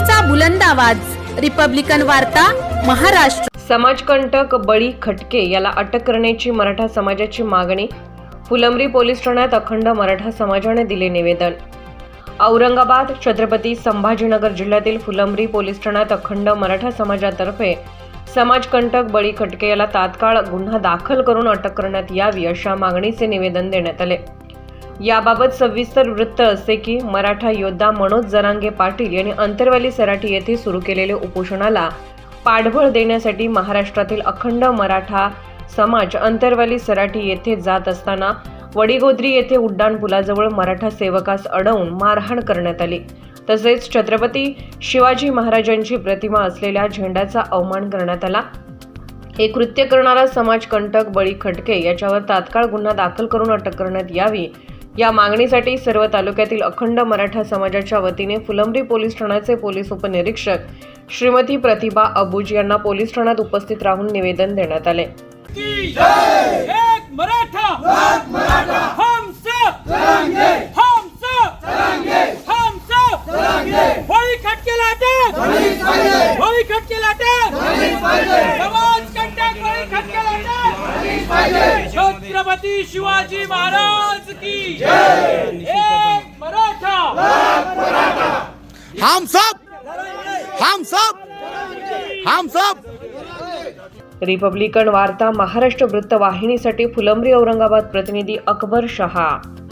लोकशाहीचा बुलंद आवाज. रिपब्लिकन वार्ता महाराष्ट्र. समाजकंटक बळी खटके याला अटक करण्याची मराठा समाजाची मागणी. फुलंब्री पोलीस ठाण्यात अखंड मराठा समाजाने दिले निवेदन. औरंगाबाद छत्रपती संभाजीनगर जिल्ह्यातील फुलंब्री पोलीस ठाण्यात अखंड मराठा समाजातर्फे समाजकंटक बळी खटके याला तात्काळ गुन्हा दाखल करून अटक करण्यात यावी अशा मागणीचे निवेदन देण्यात आले. याबाबत सविस्तर वृत्त असे की मराठा योद्धा मनोज जरांगे पाटील यांनी अंतरवाली सराठी येथे सुरू केलेले उपोषणाला पाठबळ देण्यासाठी महाराष्ट्रातील अखंड मराठा समाज अंतरवाली सराठी येथे जात असताना वडीगोद्री येथे उड्डाण पुलाजवळ मराठा सेवकास अडवून मारहाण करण्यात आली. तसेच छत्रपती शिवाजी महाराजांची प्रतिमा असलेल्या झेंड्याचा अवमान करण्यात आला. हे कृत्य करणारा समाजकंटक बळी खटके याच्यावर तात्काळ गुन्हा दाखल करून अटक करण्यात यावी या मागणीसाठी सर्व तालुक्यातील अखंड मराठा समाजाच्या वतीने फुलंब्री पोलीस ठाण्याचे पोलीस उपनिरीक्षक श्रीमती प्रतिभा अबुज यांना पोलीस ठाण्यात उपस्थित राहून निवेदन देण्यात आले एक मराठा हम सब हम सब हम सब होळी खटके लाटे होळी खटके लाटे समाज कंटक होळी खटके लाटे छत्रपती शिवाजी महाराज की एक मराठा! हम सब हम सब हम सब रिपब्लिकन वार्ता महाराष्ट्र वृत्तवाहिनीसाठी फुलंब्री औरंगाबाद प्रतिनिधी अकबर शहा.